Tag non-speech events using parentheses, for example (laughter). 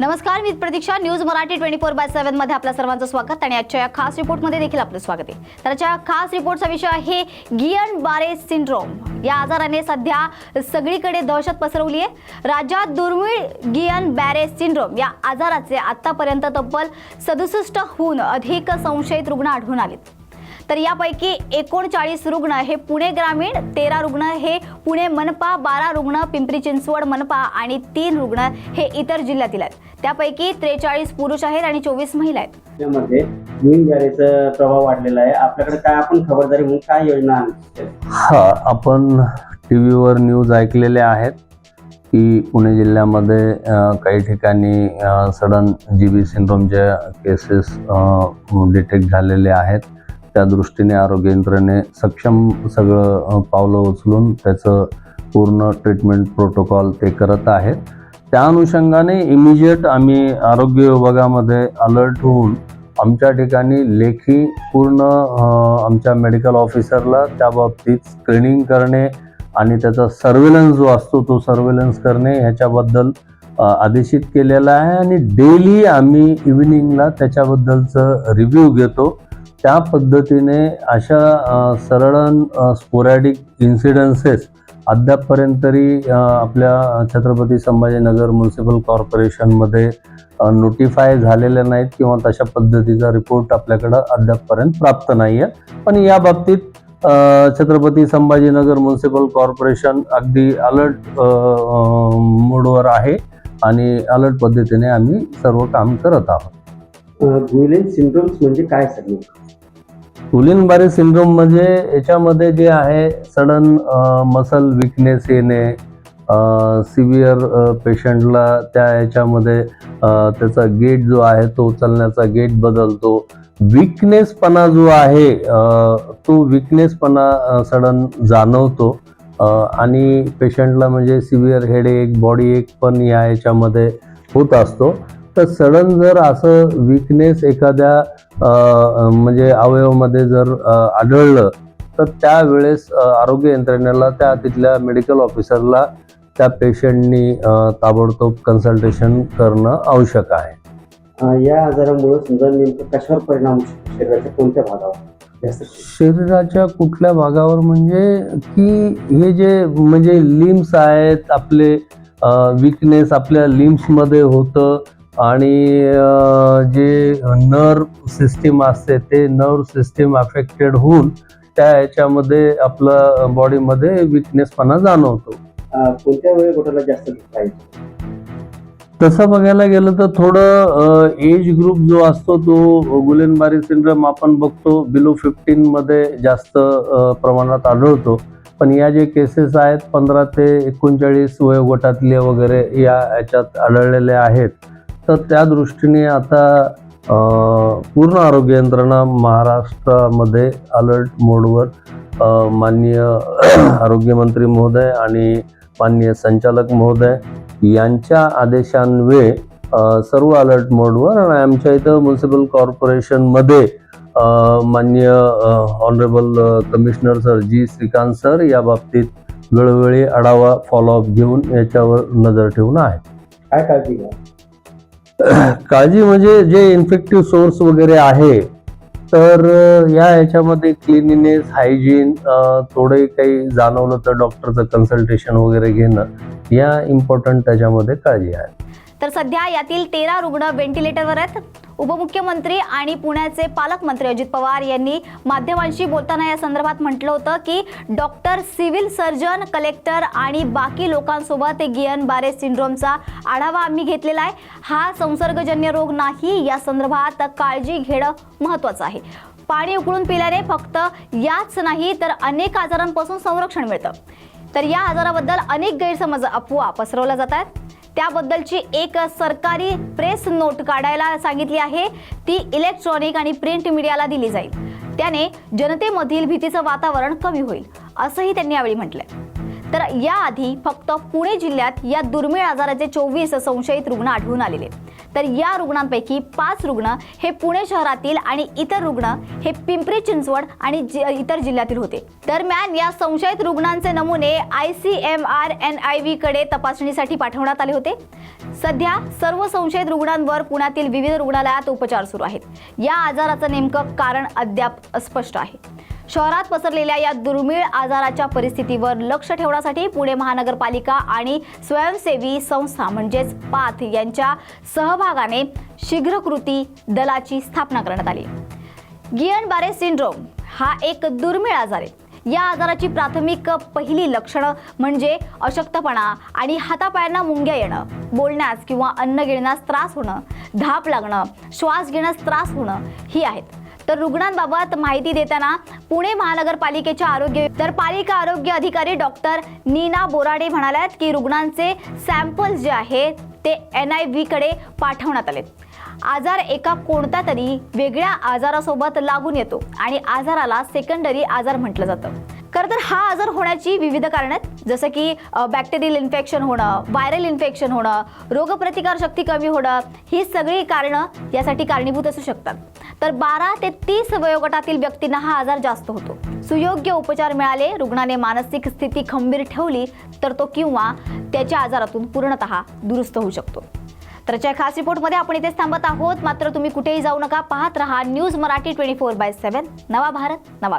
नमस्कार मी Pratiksha. News Marathi twenty four by सेव्हनमध्ये आपल्या सर्वांचं स्वागत आणि आजच्या या खास रिपोर्टमध्ये देखील आपलं स्वागत आहे. तर आजच्या खास रिपोर्टचा विषय आहे गियन बारे सिंड्रोम या आजाराने सध्या सगळीकडे दहशत पसरवली आहे. राज्यात दुर्मिळ गियन बॅरे सिंड्रोम या आजाराचे आतापर्यंत तब्बल सदुसष्टहून अधिक संशयित रुग्ण आढळून आलेत. तर यापैकी एकोणचाळीस रुग्ण हे पुणे ग्रामीण तेरा रुग्ण हे पुणे मनपा बारा रुग्ण पिंपरी चिंचवड मनपा आणि तीन रुग्ण हे इतर जिल्ह्यातील आहेत. त्यापैकी त्रेचाळीस पुरुष आहेत आणि चोवीस महिला आहेत. प्रभाव वाढलेला आहे. आपल्याकडे काय आपण खबरदारी म्हणून काय योजना हा आपण टी व्हीवर न्यूज ऐकलेल्या आहेत की पुणे जिल्ह्यामध्ये काही ठिकाणी सडन जी बी सिंड्रोमच्या केसेस डिटेक्ट झालेले आहेत. त्या दृष्टीने आरोग्य यंत्रणेने सक्षम सगळं पावलं उचलून त्याचं पूर्ण ट्रीटमेंट प्रोटोकॉल ते करत आहेत. त्या अनुषंगाने इमिजिएट आम्ही आरोग्य विभागामध्ये अलर्ट होऊन आमच्या ठिकाणी लेखी पूर्ण आमच्या मेडिकल ऑफिसरला त्या बाबतीत स्क्रीनिंग करणे आणि त्याचा सर्वेलन्स जो असतो तो सर्वेलन्स करणे ह्याच्याबद्दल आदेशित केलेला आहे. आणि डेली आम्ही इव्हिनिंगला त्याच्याबद्दलचं रिव्ह्यू घेतो. त्या पद्धतीने अशा सरळ स्पोरॅडिक इन्सिडन्सेस अद्यापपर्यंत तरी आपल्या छत्रपती संभाजीनगर म्युन्सिपल कॉर्पोरेशनमध्ये नोटिफाय झालेल्या नाहीत किंवा तशा पद्धतीचा रिपोर्ट आपल्याकडं अद्यापपर्यंत प्राप्त नाही आहे पण या बाबतीत छत्रपती संभाजीनगर म्युन्सिपल कॉर्पोरेशन अगदी अलर्ट मोडवर आहे आणि अलर्ट पद्धतीने आम्ही सर्व काम करत आहोत. सिंड्रोम्स म्हणजे काय सर? बारे सिंड्रोम म्हणजे याच्यामध्ये जे आहे सडन मसल विकनेस येणे सिव्हिअर पेशंटला त्या याच्यामध्ये त्याचा गेट जो आहे तो उचलण्याचा गेट बदलतो. विकनेसपणा जो आहे तो विकनेसपणा सडन जाणवतो. आणि पेशंटला म्हणजे सिव्हिअर हेडेक बॉडी एक पण या याच्यामध्ये होत असतो. तर सडन जर असं विकनेस एखाद्या म्हणजे अवयवामध्ये जर आढळलं तर त्यावेळेस आरोग्य यंत्रणेला त्या तिथल्या मेडिकल ऑफिसरला त्या पेशंटनी ताबडतोब कन्सल्टेशन करणं आवश्यक आहे. या आजारामुळे समजा नेमकं कशावर परिणाम शरीराच्या कोणत्या भागावर? शरीराच्या कुठल्या भागावर म्हणजे की हे जे म्हणजे लिम्स आहेत आपले विकनेस आपल्या लिम्समध्ये होतं आणि जे नर्व सिस्टीम असते ते नर्व सिस्टीम अफेक्टेड होऊन त्या याच्यामध्ये आपलं बॉडीमध्ये विकनेसपणा जाणवतो. कोणत्या वेळी जास्त तसं बघायला गेलं तर थोडं एज ग्रुप जो असतो तो गुलेनबारी सिंड्रम आपण बघतो. बिलो फिफ्टीन मध्ये जास्त प्रमाणात आढळतो. पण या जे केसेस आहेत पंधरा ते एकोणचाळीस वयोगटातले वगैरे या याच्यात आढळलेले आहेत. तर त्या दृष्टीने आता पूर्ण आरोग्य यंत्रणा महाराष्ट्रामध्ये अलर्ट मोडवर माननीय (clears throat) आरोग्यमंत्री महोदय आणि माननीय संचालक महोदय यांच्या आदेशान्वये सर्व अलर्ट मोडवर आणि आमच्या इथं म्युन्सिपल कॉर्पोरेशनमध्ये माननीय honourable commissioner sir ji Shrikant sir या बाबतीत वेळोवेळी आढावा फॉलोअप घेऊन याच्यावर नजर ठेवून आहे काय काळजी घ्या. (clears throat) काळजी म्हणजे जे इन्फेक्टिव्ह सोर्स वगैरे आहे तर या याच्यामध्ये क्लिनिनेस हायजीन थोडंही काही जाणवलं तर डॉक्टरचं कन्सल्टेशन वगैरे घेणं या इम्पॉर्टंट त्याच्यामध्ये काळजी आहे. तर सध्या यातील तेरा रुग्ण व्हेंटिलेटरवर आहेत. उपमुख्यमंत्री आणि पुण्याचे पालकमंत्री अजित पवार यांनी माध्यमांशी बोलताना या संदर्भात म्हटलं होतं की डॉक्टर सिव्हिल सर्जन कलेक्टर आणि बाकी लोकांसोबत गियन बारे सिंड्रोमचा आढावा आम्ही घेतलेला आहे. हा संसर्गजन्य रोग नाही या संदर्भात काळजी घेणं महत्त्वाचं आहे. पाणी उकळून पिल्याने फक्त याच नाही तर अनेक आजारांपासून संरक्षण मिळतं. तर या आजाराबद्दल अनेक गैरसमज अफवा पसरवल्या जात आहेत. त्याबद्दलची एक सरकारी प्रेस नोट काढायला सांगितली आहे. ती इलेक्ट्रॉनिक आणि प्रिंट मीडियाला दिली जाईल. त्याने जनतेमधील भीतीचं वातावरण कमी होईल असंही त्यांनी यावेळी म्हटलंय. तर याआधी फक्त पुणे जिल्ह्यात या दुर्मिळ आजाराचे चोवीस संशयित रुग्ण आढळून आलेले. तर या रुग्णांपैकी पाच रुग्ण हे पुणे शहरातील आणि इतर रुग्ण हे पिंपरी चिंचवड आणि इतर जिल्ह्यातील होते. दरम्यान या संशयित रुग्णांचे नमुने I C M R N I V कडे तपासणीसाठी पाठवण्यात आले होते. सध्या सर्व संशयित रुग्णांवर पुण्यातील विविध रुग्णालयात उपचार सुरू आहेत. या आजाराचं नेमकं कारण अद्याप अस्पष्ट आहे. शहरात पसरलेल्या या दुर्मिळ आजाराच्या परिस्थितीवर लक्ष ठेवण्यासाठी पुणे महानगरपालिका आणि स्वयंसेवी संस्था म्हणजेच पाथ यांच्या सहभागाने शीघ्र कृती दलाची स्थापना करण्यात आली. गियन बारे सिंड्रोम हा एक दुर्मिळ आजार आहे. या आजाराची प्राथमिक पहिली लक्षणं म्हणजे अशक्तपणा आणि हातापायांना मुंग्या येणं बोलण्यास किंवा अन्न गिळण्यास त्रास होणं धाप लागणं श्वास घेण्यास त्रास होणं ही आहेत. तर रुग्णांबाबत माहिती देताना पुणे महानगरपालिकेच्या आरोग्य तर पालिका आरोग्य अधिकारी डॉक्टर नीना बोराडे म्हणाल्यात की रुग्णांचे सॅम्पल्स जे आहेत ते एन आय व्हीकडे पाठवण्यात आले आजार एका कोणत्या तरी वेगळ्या आजारासोबत लागून येतो आणि आजाराला सेकंडरी आजार म्हटलं जातं. खरं तर हा आजार होण्याची विविध कारणं आहेत. जसं की बॅक्टेरियल इन्फेक्शन होणं व्हायरल इन्फेक्शन होणं रोगप्रतिकार शक्ती कमी होणं ही सगळी कारणं यासाठी कारणीभूत असू शकतात. तर बारा ते तीस वयोगटातील व्यक्तींना हा आजार जास्त होतो. सुयोग्य उपचार मिळाले रुग्णाने मानसिक स्थिती खंबीर ठेवली तर तो किंवा त्याच्या आजारातून पूर्णतः दुरुस्त होऊ शकतो. तर खास रिपोर्टमध्ये आपण इथेच थांबत आहोत. मात्र तुम्ही कुठेही जाऊ नका पाहत रहा news Marathi twenty four by seven. नवा भारत नवा